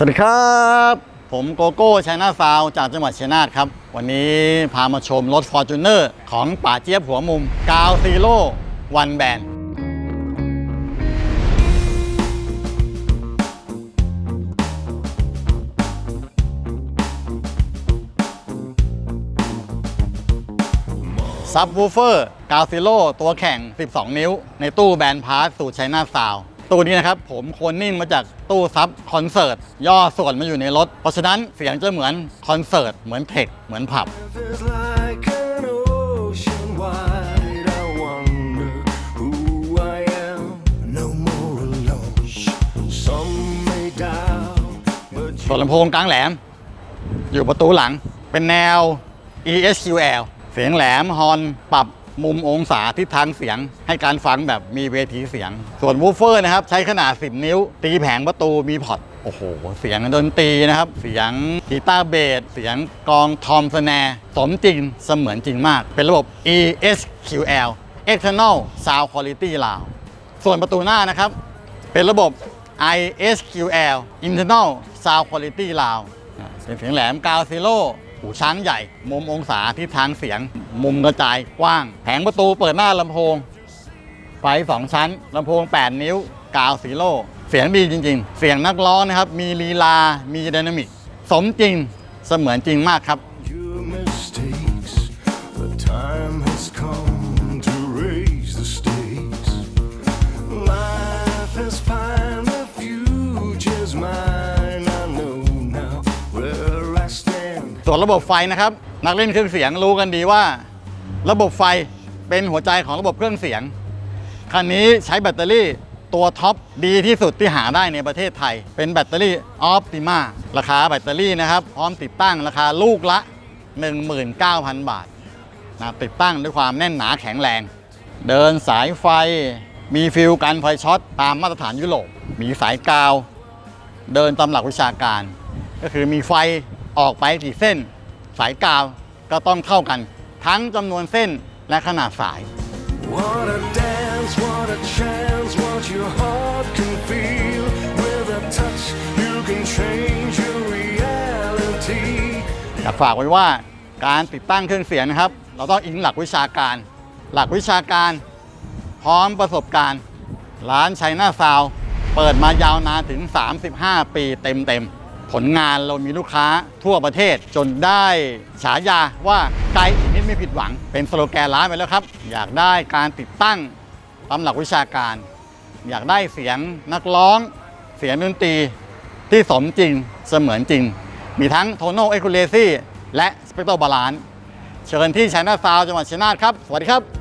สวัสดีครับ ผมโกโก้ชัยนาซาวจากจังหวัดชัยนาทครับ วันนี้พามาชมรถ f o r t u n e r ของป่าเจี๊ยบหัวมุมกาวซีโร่วันแบนซับวูเฟอร์กาวซิโร่ตัวแข่ง 12 นิ้ว ในตู้แบนพาร์ทสูตรชัยนาซาว ตู้นี้นะครับผมโคนนิ่งมาจากตู้ซับคอนเสิร์ตย่อส่วนมาอยู่ในรถ เพราะฉะนั้นเสียงจะเหมือนคอนเสิร์ตเหมือนเทคเหมือนผับ Feels like an ocean wide. I wonder who I am. No more alone. Some may doubt, but ส่วนลำโพงกลางแหลม อยู่ประตูหลังเป็นแนว ESQL เสียงแหลมฮอนปรับ มุมองศาทิศทางเสียง ให้การฟังแบบมีเวทีเสียง ส่วนวูฟเฟอร์นะครับ ใช้ขนาด 10 นิ้ว ตีแผงประตูมีพอตโอ้โห เสียงดนตรีนะครับ เสียงกีตาร์เบส เสียงกองทอมสแนร์สมจริงเสมือนจริงมาก เป็นระบบ ESQL External Sound Quality Loud ส่วนประตูหน้านะครับ เป็นระบบ ISQL Internal Sound Quality Loud เป็นเสียงแหลมกาวซิโร่ หูช้างใหญ่ มุมองศาทิศทางเสียง มุมกระจายกว้าง แผงประตูเปิดหน้าลำโพง ไฟสองชั้นลำโพง 8 นิ้ว กาวสีโล่เสียงดีจริง ๆ เสียงนักร้องนะครับ มีลีลา มีไดนามิก สมจริง เสมือนจริงมากครับ ส่วนระบบไฟนะครับ นักเล่นเครื่องเสียงรู้กันดีว่า ระบบไฟเป็นหัวใจของระบบเครื่องเสียง คันนี้ใช้แบตเตอรี่ตัวท็อปดีที่สุดที่หาได้ในประเทศไทย เป็นแบตเตอรี่ออ t ติมาราคาแบตเตอรี่นะครับ พร้อมติดตั้งราคาลูกละ 19,000 บาทนะติดตั้งด้วยความแน่นหนาแข็งแรง เดินสายไฟมีฟิลกันไฟช็อตตามมาตรฐานยุโรปมีสายกาว เดินตามหลักวิชาการ ก็คือมีไฟ ออกไปกี่เส้น สายกาวก็ต้องเท่ากัน ทั้งจำนวนเส้นและขนาดสาย What a dance, what a chance, what your heart can feel. With a touch, you can change your reality. อยากฝากไว้ว่าการติดตั้งเครื่องเสียงนะครับ เราต้องอิงหลักวิชาการ หลักวิชาการ พร้อมประสบการณ์ ร้านชัยนาซาวด์เปิดมายาวนานถึง 35 ปีเต็มๆ ผลงานเรามีลูกค้าทั่วประเทศจนได้ฉายาว่าไกลอีกนิดไม่ผิดหวัง เป็นสโลแกนร้านไปแล้วครับ อยากได้การติดตั้งตามหลักวิชาการ อยากได้เสียงนักร้อง เสียงดนตรีที่สมจริงเสมือนจริง มีทั้งโทโนเอคูเลซี่และสเปกโตบาลานเชิญที่ชัยนาซาวจังหวัดชัยนาทครับ สวัสดีครับ